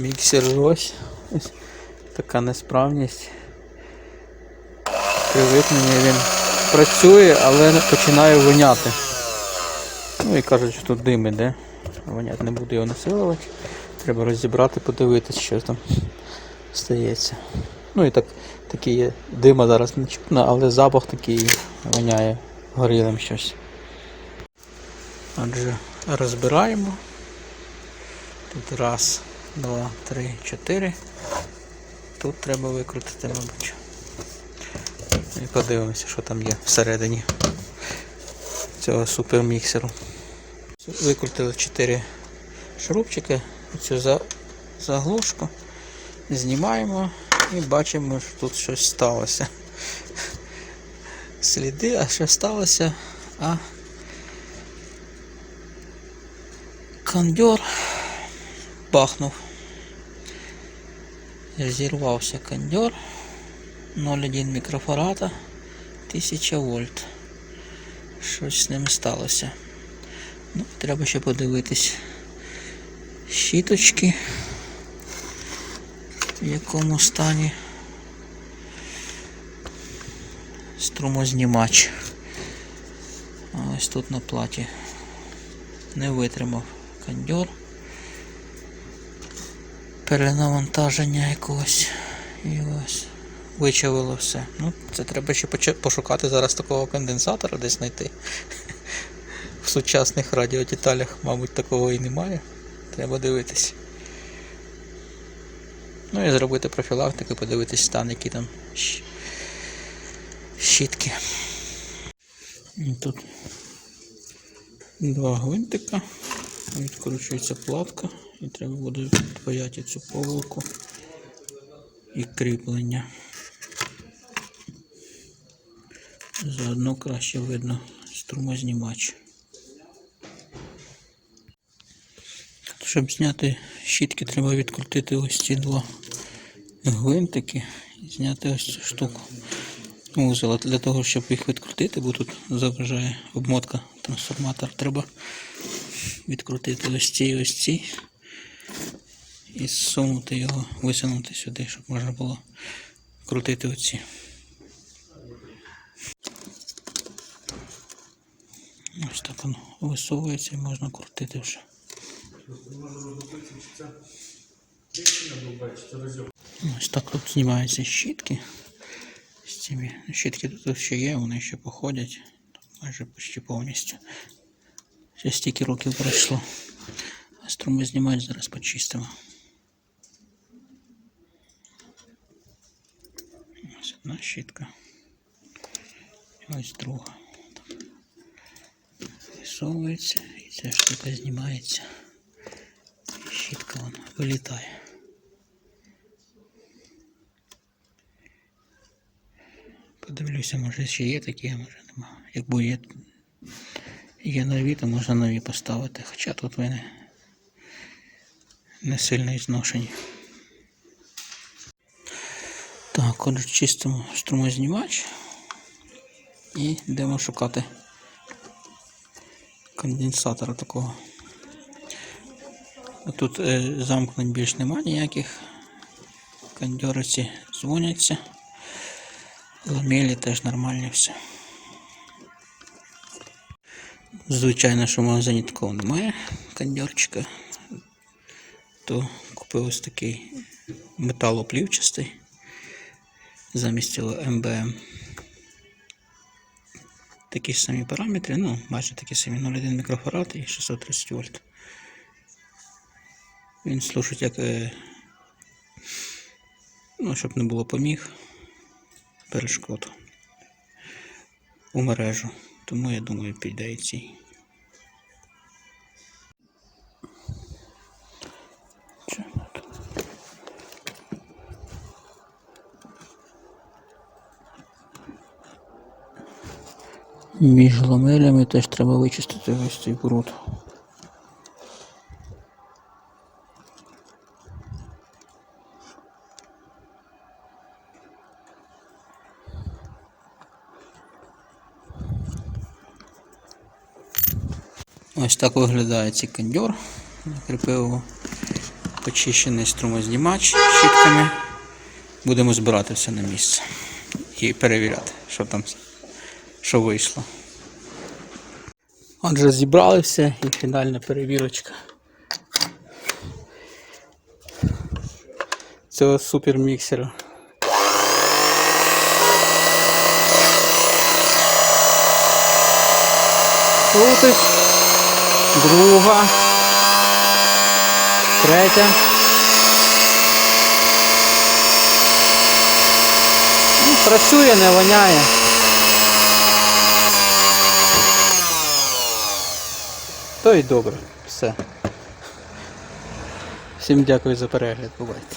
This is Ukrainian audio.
Міксер ось. Ось така несправність. При вимкненні він працює, але починає воняти. Ну і кажуть, що тут дим іде. Воняти не буду його насилувати. Треба розібрати, подивитись, що там стається. Ну і так, такий є дима зараз не чутно, але запах такий воняє горілим щось. Отже, розбираємо. Тут раз, два, три, чотири. Тут треба викрутити, мабуть. І подивимося, що там є всередині цього суперміксеру. Викрутили 4 шурупчики, цю заглушку. Знімаємо і бачимо, що тут щось сталося. Сліди, а що сталося? А кондьор бахнув. Зірвався кондьор. 0,1 мікрофарада, 1000 вольт. Щось з ним сталося. Ну, треба ще подивитись. Щіточки. В якому стані. Струмознімач. Ось тут на платі не витримав кондьор. Перенавантаження якогось. І ось вичавило все. Ну, це треба ще пошукати зараз такого конденсатора десь знайти. В сучасних радіодеталях, мабуть, такого і немає. Треба дивитись. Ну і зробити профілактику, подивитись стан, які там щітки. Тут два гвинтика. Відкручується платка і треба буде відпаяти цю проволоку і кріплення. Заодно краще видно струмознімач. Щоб зняти щітки, треба відкрутити ось ці два гвинтики і зняти ось цю штуку. Вузол. Для того, щоб їх відкрутити, бо тут заважає обмотка трансформатор, треба відкрутити ось ці ось ці і зсунути його, висунути сюди, щоб можна було крутити оці. Ось так воно висовується і можна крутити вже. Ось так тут знімаються щітки. Щітки тут ще є, вони ще походять. Майже почти повністю. Ще стільки років пройшло. А струмознімач зараз почистимо. Ось одна щітка. І ось друга. Висовується і ця штука знімається. І щітка вона вилітає. Подивлюся, може ще є такі, а може нема. Якби є, є нові, то можна нові поставити. Хоча тут вони не сильно зношені. Так, отже, чистимо струмознімач і йдемо шукати конденсатора такого. Тут е, замкнень більш нема ніяких. Кондьориці дзвоняться. Ламелі теж нормальні все. Звичайно, що в магазині такого немає кондьорчика. То купив ось такий металоплівчастий замість цього МБМ. Такі ж самі параметри, ну, майже такі самі 0,1 мікрофарад і 630 вольт. Він служить як, е, ну, щоб не було поміг перешкод у мережу. Тому я думаю, піде і цей. Між ламелями теж треба вичистити ось цей бруд. Ось так виглядає цей кондьор. Закріпив його почищений струмознімач щітками. Будемо збирати все на місце і перевіряти, що там, що вийшло. Отже, зібрали все і фінальна перевірочка. Цього суперміксера. Крутить. Друга. Третя. Ну, працює, не воняє. То й добре. Все. Всім дякую за перегляд. Бувайте.